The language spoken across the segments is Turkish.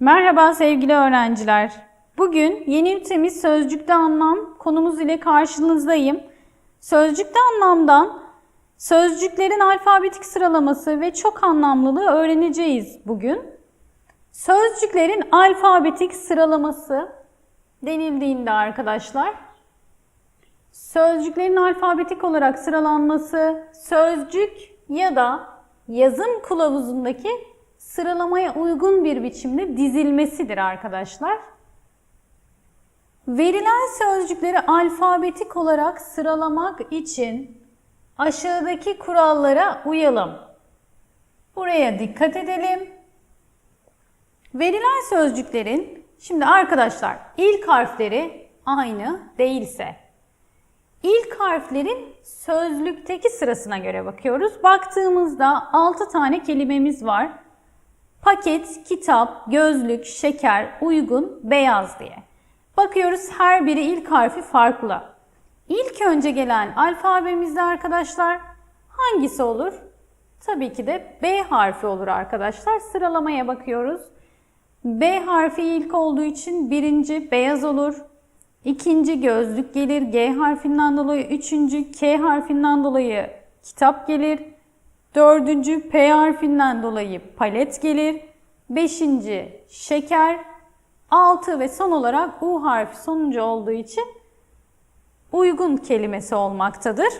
Merhaba sevgili öğrenciler. Bugün yeni ünitemiz sözcükte anlam konumuz ile karşınızdayım. Sözcükte anlamdan sözcüklerin alfabetik sıralaması ve çok anlamlılığı öğreneceğiz bugün. Sözcüklerin alfabetik sıralaması denildiğinde arkadaşlar sözcüklerin alfabetik olarak sıralanması sözcük ya da yazım kılavuzundaki sıralamaya uygun bir biçimde dizilmesidir arkadaşlar. Verilen sözcükleri alfabetik olarak sıralamak için aşağıdaki kurallara uyalım. Buraya dikkat edelim. Verilen sözcüklerin şimdi arkadaşlar ilk harfleri aynı değilse ilk harflerin sözlükteki sırasına göre bakıyoruz. Baktığımızda 6 tane kelimemiz var. Paket, kitap, gözlük, şeker, uygun, beyaz diye. Bakıyoruz her biri ilk harfi farklı. İlk önce gelen alfabemizde arkadaşlar hangisi olur? Tabii ki de B harfi olur arkadaşlar. Sıralamaya bakıyoruz. B harfi ilk olduğu için birinci beyaz olur. İkinci gözlük gelir G harfinden dolayı. Üçüncü K harfinden dolayı kitap gelir. Dördüncü P harfinden dolayı palet gelir. Beşinci şeker. Altı ve son olarak U harfi sonuncu olduğu için uygun kelimesi olmaktadır.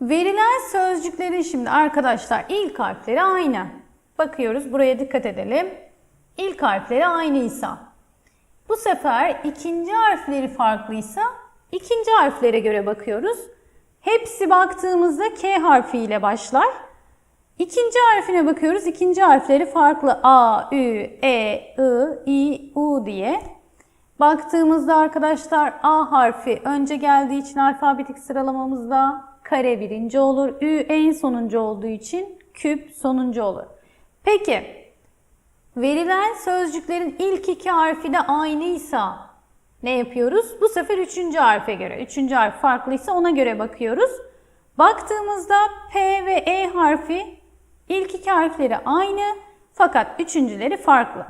Verilen sözcüklerin şimdi arkadaşlar ilk harfleri aynı. Bakıyoruz buraya dikkat edelim. İlk harfleri aynıysa. Bu sefer ikinci harfleri farklıysa ikinci harflere göre bakıyoruz. Hepsi baktığımızda K harfi ile başlar. İkinci harfine bakıyoruz. İkinci harfleri farklı. A, Ü, E, I, I, U diye. Baktığımızda arkadaşlar A harfi önce geldiği için alfabetik sıralamamızda kare birinci olur. Ü en sonuncu olduğu için küp sonuncu olur. Peki verilen sözcüklerin ilk iki harfi de aynıysa ne yapıyoruz? Bu sefer üçüncü harfe göre. Üçüncü harf farklıysa ona göre bakıyoruz. Baktığımızda P ve E harfi ilk iki harfleri aynı fakat üçüncüleri farklı.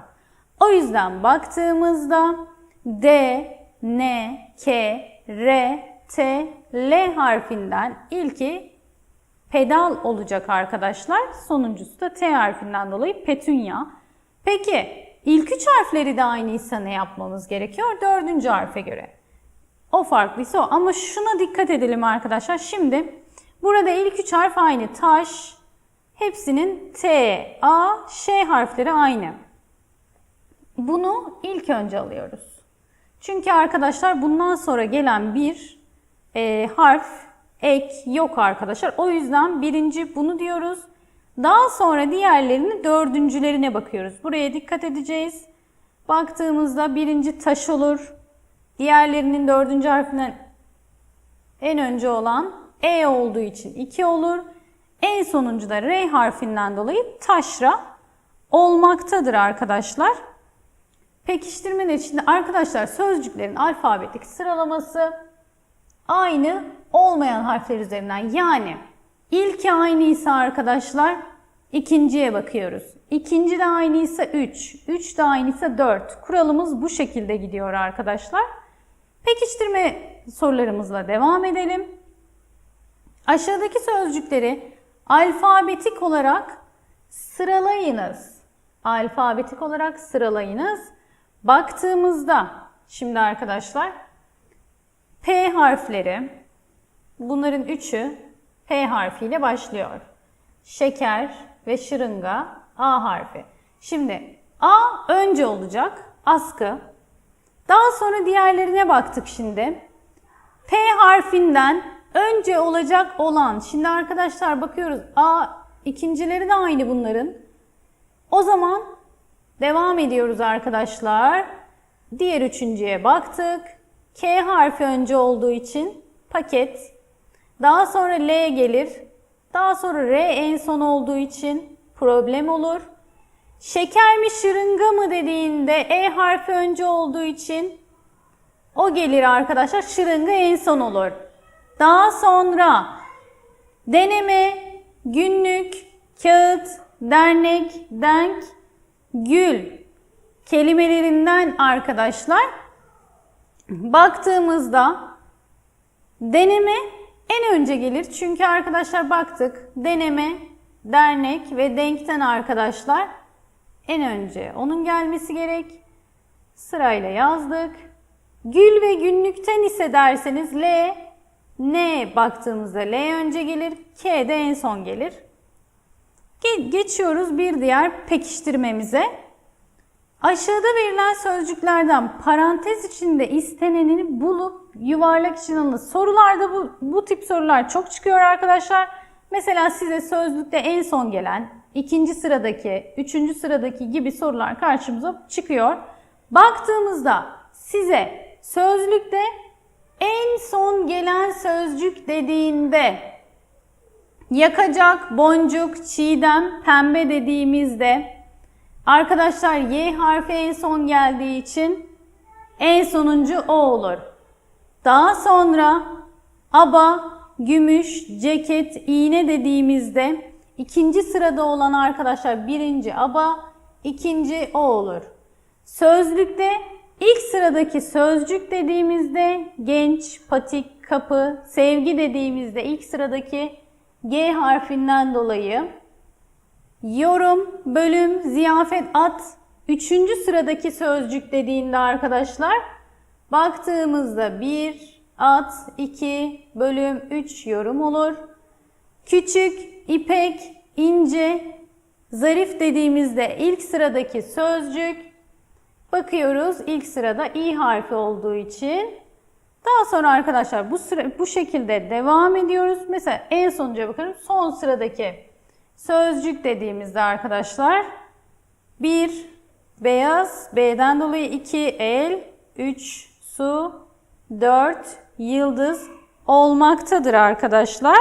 O yüzden baktığımızda D, N, K, R, T, L harfinden ilki pedal olacak arkadaşlar. Sonuncusu da T harfinden dolayı petunya. Peki ilk üç harfleri de aynıysa ne yapmamız gerekiyor? Dördüncü harfe göre. O farklıysa o. Ama şuna dikkat edelim arkadaşlar. Şimdi burada ilk üç harf aynı. Taş, hepsinin T, A, Ş harfleri aynı. Bunu ilk önce alıyoruz. Çünkü arkadaşlar bundan sonra gelen bir e, harf, ek yok arkadaşlar. O yüzden birinci bunu diyoruz. Daha sonra diğerlerini dördüncülerine bakıyoruz. Buraya dikkat edeceğiz. Baktığımızda birinci taş olur. Diğerlerinin dördüncü harfinden en önce olan E olduğu için 2 olur. En sonuncu da R harfinden dolayı taşra olmaktadır arkadaşlar. Pekiştirmeler içinde arkadaşlar sözcüklerin alfabetik sıralaması aynı olmayan harfler üzerinden yani ilki aynıysa arkadaşlar ikinciye bakıyoruz. İkinci de aynıysa 3, 3 de aynıysa 4. Kuralımız bu şekilde gidiyor arkadaşlar. Pekiştirme sorularımızla devam edelim. Aşağıdaki sözcükleri alfabetik olarak sıralayınız. Alfabetik olarak sıralayınız. Baktığımızda şimdi arkadaşlar P harfleri bunların üçü P harfiyle başlıyor. Şeker ve şırınga A harfi. Şimdi A önce olacak askı. Daha sonra diğerlerine baktık şimdi. P harfinden önce olacak olan. Şimdi arkadaşlar bakıyoruz. A ikincileri de aynı bunların. O zaman devam ediyoruz arkadaşlar. Diğer üçüncüye baktık. K harfi önce olduğu için paket. Daha sonra L gelir. Daha sonra R en son olduğu için problem olur. Şeker mi şırınga mı dediğinde E harfi önce olduğu için o gelir arkadaşlar. Şırınga en son olur. Daha sonra deneme, günlük, kağıt, dernek, denk, gül kelimelerinden arkadaşlar baktığımızda deneme en önce gelir. Çünkü arkadaşlar baktık deneme, dernek ve denkten arkadaşlar en önce onun gelmesi gerek. Sırayla yazdık. Gül ve günlükten ise derseniz L, N baktığımızda L önce gelir, K de en son gelir. Ge- Geçiyoruz bir diğer pekiştirmemize. Aşağıda verilen sözcüklerden parantez içinde istenenini bulup yuvarlak için alın. Sorularda bu, bu tip sorular çok çıkıyor arkadaşlar. Mesela size sözlükte en son gelen, ikinci sıradaki, üçüncü sıradaki gibi sorular karşımıza çıkıyor. Baktığımızda size sözlükte en son gelen sözcük dediğinde yakacak, boncuk, çiğdem, pembe dediğimizde arkadaşlar Y harfi en son geldiği için en sonuncu o olur. Daha sonra aba, gümüş, ceket, iğne dediğimizde ikinci sırada olan arkadaşlar birinci aba, ikinci o olur. Sözlükte ilk sıradaki sözcük dediğimizde genç, patik, kapı, sevgi dediğimizde ilk sıradaki G harfinden dolayı yorum, bölüm, ziyafet, at üçüncü sıradaki sözcük dediğinde arkadaşlar baktığımızda bir at, iki bölüm, üç yorum olur. Küçük, ipek, ince, zarif dediğimizde ilk sıradaki sözcük Bakıyoruz ilk sırada i harfi olduğu için. Daha sonra arkadaşlar bu sıra bu şekilde devam ediyoruz. Mesela en sonuca bakalım. Son sıradaki sözcük dediğimizde arkadaşlar bir beyaz, B'den dolayı 2 el, 3 su, 4 yıldız olmaktadır arkadaşlar.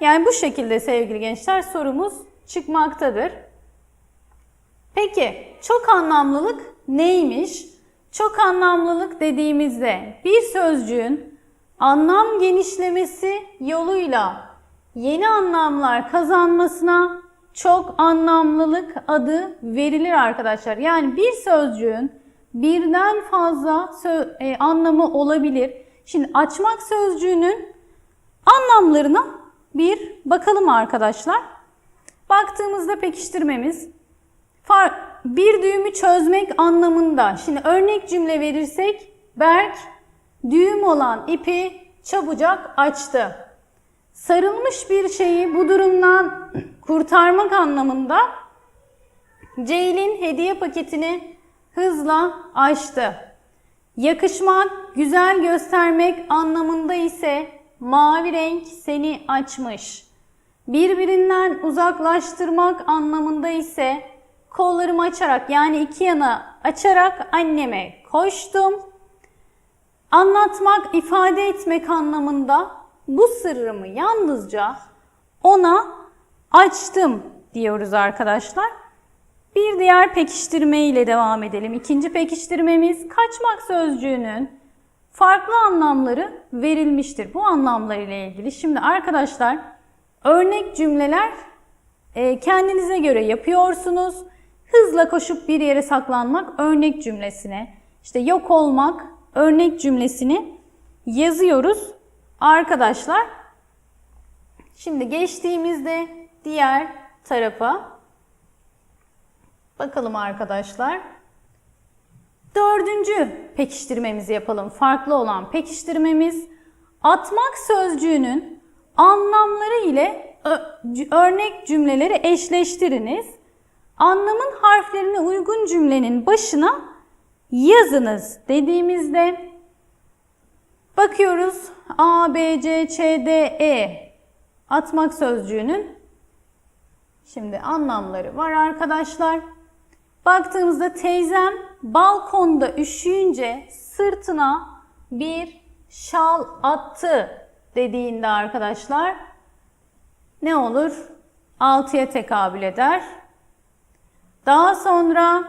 Yani bu şekilde sevgili gençler sorumuz çıkmaktadır. Peki çok anlamlılık neymiş? Çok anlamlılık dediğimizde bir sözcüğün anlam genişlemesi yoluyla yeni anlamlar kazanmasına çok anlamlılık adı verilir arkadaşlar. Yani bir sözcüğün birden fazla sö- e, anlamı olabilir. Şimdi açmak sözcüğünün anlamlarına bir bakalım arkadaşlar. Baktığımızda pekiştirmemiz bir düğümü çözmek anlamında. Şimdi örnek cümle verirsek Berk düğüm olan ipi çabucak açtı. Sarılmış bir şeyi bu durumdan kurtarmak anlamında Ceylin hediye paketini hızla açtı. Yakışmak, güzel göstermek anlamında ise mavi renk seni açmış. Birbirinden uzaklaştırmak anlamında ise kollarımı açarak yani iki yana açarak anneme koştum. Anlatmak, ifade etmek anlamında bu sırrımı yalnızca ona açtım diyoruz arkadaşlar. Bir diğer pekiştirme ile devam edelim. İkinci pekiştirmemiz kaçmak sözcüğünün farklı anlamları verilmiştir. Bu anlamlar ile ilgili şimdi arkadaşlar örnek cümleler e, kendinize göre yapıyorsunuz. Hızla koşup bir yere saklanmak örnek cümlesine, işte yok olmak örnek cümlesini yazıyoruz arkadaşlar. Şimdi geçtiğimizde diğer tarafa bakalım arkadaşlar. Dördüncü pekiştirmemizi yapalım. Farklı olan pekiştirmemiz atmak sözcüğünün anlamları ile örnek cümleleri eşleştiriniz. Anlamın harflerine uygun cümlenin başına yazınız dediğimizde bakıyoruz A, B, C, Ç, D, E atmak sözcüğünün şimdi anlamları var arkadaşlar. Baktığımızda teyzem balkonda üşüyünce sırtına bir şal attı dediğinde arkadaşlar ne olur? 6'ya tekabül eder. Daha sonra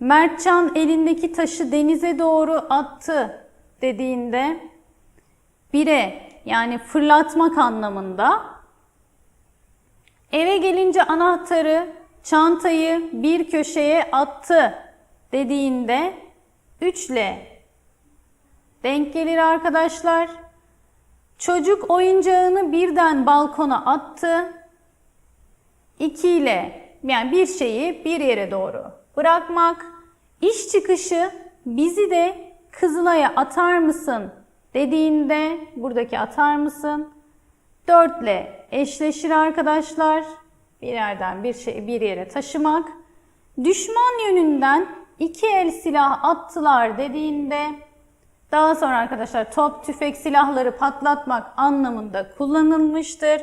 Mertcan elindeki taşı denize doğru attı dediğinde bire yani fırlatmak anlamında eve gelince anahtarı çantayı bir köşeye attı dediğinde 3 ile denk gelir arkadaşlar. Çocuk oyuncağını birden balkona attı. 2 ile yani bir şeyi bir yere doğru bırakmak. İş çıkışı bizi de Kızılay'a atar mısın dediğinde buradaki atar mısın 4 ile eşleşir arkadaşlar. Bir yerden bir şeyi bir yere taşımak. Düşman yönünden iki el silah attılar dediğinde daha sonra arkadaşlar top, tüfek, silahları patlatmak anlamında kullanılmıştır.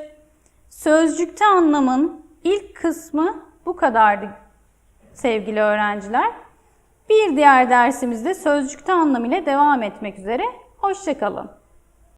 Sözcükte anlamın ilk kısmı bu kadardı sevgili öğrenciler. Bir diğer dersimizde sözcükte anlam ile devam etmek üzere. Hoşçakalın.